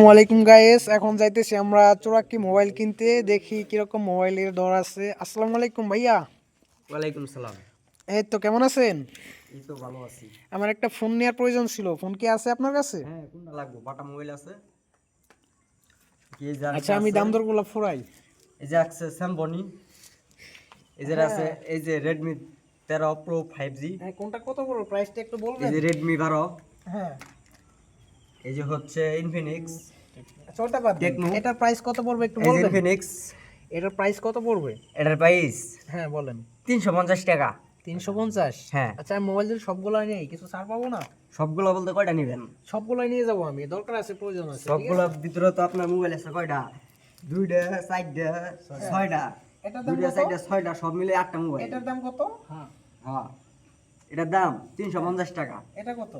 আসসালামু আলাইকুম গাইস এখন যাইতেছি আমরা চোরাকি মোবাইল কিনতে। দেখি কীরকম মোবাইলের দর আছে। আসসালামু আলাইকুম ভাইয়া। ওয়ালাইকুম সালাম। এই তো কেমন আছেন? এই তো ভালো আছি। আমার একটা ফোন নেওয়ার প্রয়োজন ছিল। ফোন কি আছে আপনার কাছে? হ্যাঁ কোনটা লাগবে? বাটা মোবাইল আছে। এই আচ্ছা আমি দাম দরগুলো ফুরাই। এই যে আছে স্যামবনি এই যে আছে এই যে রেডমি তেরো প্রো ফাইভ জি হ্যাঁ কোনটা কত বড়? প্রাইসটা একটু এই বলবেন যে রেডমি বারো। হ্যাঁ। এই যে হচ্ছে ইনফিনিক্স আচ্ছা ওটা বাদ। Tecno। এটার প্রাইস কত পড়বে একটু বলবেন? ইনফিনিক্স এটার প্রাইস কত পড়বে? এটার প্রাইস হ্যাঁ বলেন। তিনশো পঞ্চাশ টাকা। তিনশো পঞ্চাশ? হ্যাঁ। আচ্ছা আমি মোবাইল যদি সবগুলো নেই? কিছু ছাড় পাবো না? সবগুলো বলতে কয়টা নেবেন? সবগুলোই নিয়ে যাব আমি। দরকার আছে প্রয়োজন আছে? সবগুলোর ভিতরে তো আপনার মোবাইল আছে কয়টা? দুইটা চারটা ছয়টা। এটার দাম দুইটা? চারটা ছয়টা সব মিলে আটটা মোবাইল এটার দাম কত? হ্যাঁ হ্যাঁ। এটার দাম তিনশো পঞ্চাশ টাকা। এটা কত?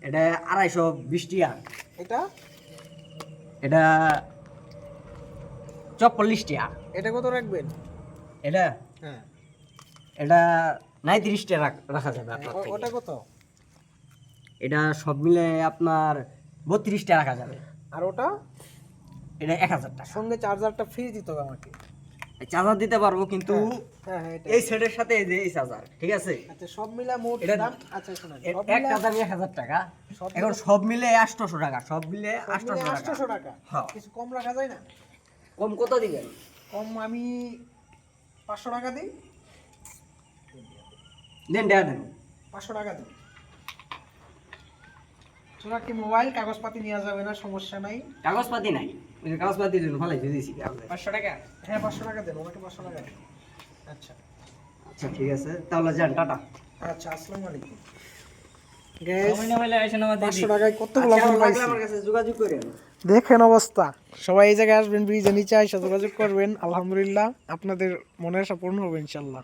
এটা আড়াইশো বিশ টাকা। এটা? এটা চপ্পল্লিশ টাকা। এটা কত রাখবেন? এটা? হ্যাঁ। এটা নাই তিরিশ টাকা রাখা যাবে আপনার ও- ওটা কত? এটা সব মিলে আপনার বত্রিশ টাকা রাখা যাবে। আর ওটা? এটা এক হাজার টাকা। সঙ্গে চার্জারটা ফ্রি দিত হবে আমাকে। চার্জার দিতে পারব কিন্তু হ্যাঁ হ্যাঁ এটা এই সেটের সাথে এই যে এই চার্জার ঠিক আছে? আচ্ছা সব মিলা মোট দাম? আচ্ছা শুনুন এ- সব একটা দাম এক হাজার টাকা। এখন সব মিলে আটশোশো টাকা সব মিলে আটশোশো টাকা। আটশোশো টাকা? হ্যাঁ। কিছু কম রাখা যায় না? কম কত দিবেন? কম আমি পাঁচশো টাকা দিই। দেন দেন। পাঁচশো টাকা দিই। তোরা কি মোবাইল কাগজপাতি নেওয়া যাবে না? সমস্যা নাই। কাগজপাতি নাই। কাগজপাতির জন্য ভালো দিয়েছি। পাঁচশো টাকা? হ্যাঁ পাঁচশো টাকা দেন ওনাকে পাঁচশো টাকা আচ্ছা। আচ্ছা ঠিক আছে। তাহলে যান টাটা। আচ্ছা আসসালামু আলাইকুম। আচ্ছা, ফোন লাগলে পাইছি? আমার কাছে যোগাযোগ করেন দেখেন অবস্থা। সবাই এই জায়গায় আসবেন ব্রিজে নিচে এসে যোগাযোগ করবেন। আলহামদুলিল্লাহ আপনাদের মনের আশা পূর্ণ হবে ইনশাল্লাহ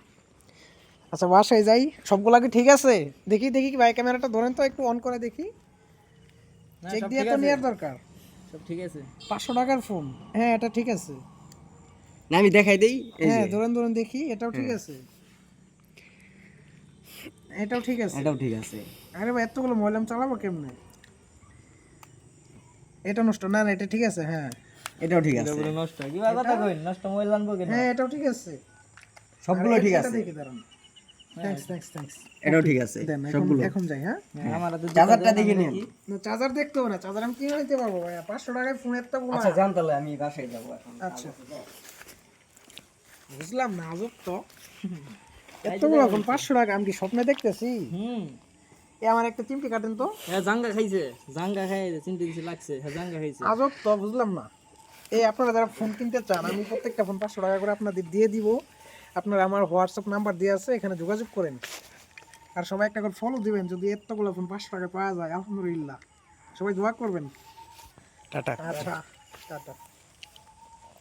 আচ্ছা বাসায় যাই। সবগুলা কি ঠিক আছে? দেখি দেখি কি ভাই ক্যামেরাটা ধরেন তো একটু অন করে দেখি। চেক দিয়ে তো নেওয়ার দরকার। সব ঠিক আছে। পাঁচশো টাকার ফোন হ্যাঁ এটা ঠিক আছে। না আমি দেখাই দেই এই হ্যাঁ যে। ধরেন ধরেন দেখি এটাও ঠিক আছে। এটাও ঠিক আছে। এটাও ঠিক আছে। আরে ভাই এতগুলো মোবাইল আমি চালাবো কেমনে? এটা নষ্ট না না এটা ঠিক আছে হ্যাঁ। এটাও ঠিক আছে। নষ্ট কিবা কথা কইন নষ্ট আনব কেন? হ্যাঁ এটাও ঠিক আছে। সবগুলো ঠিক আছে। দেখি দাঁড়ান। থ্যাঙ্কস থ্যাঙ্কস থ্যাঙ্কস এটাও ঠিক আছে সবগুলো। এখন যাই হ্যাঁ? আমার তো চার্জারটা দেখে নিন। না চার্জার দেখতে হবে না চার্জার আমি কিনে নিতে পারব ভাইয়া পাঁচশো টাকায় ফোন এত বড় আচ্ছা জান তাহলে আমি বাসায় যাব এখন। আচ্ছা। বুঝলাম না আজব তো। এত বড় ফোন টাকা আমি কি স্বপ্নে দেখতেছি? হুম। এ আমার একটা চিমটি কাটেন তো। হ্যাঁ জাঙ্গা খাইছে জাঙ্গা খাই চিনতে দিছে লাগছে হ্যাঁ জাঙ্গা খাইছে। আজব তো বুঝলাম না। এই আপনারা যারা ফোন কিনতে চান আমি প্রত্যেকটা ফোন পাঁচশো টাকা করে আপনাদের দিয়ে দিব। আপনারা আমার হোয়াটসঅ্যাপ নাম্বার দিয়ে আছে এখানে যোগাযোগ করেন। আর সবাই একটা করে ফলো দিবেন যদি এতগুলো ফোন পাঁচশো টাকা পাওয়া যায় আলহামদুলিল্লাহ। সবাই দোয়া করবেন। টাটা। আচ্ছা টাটা।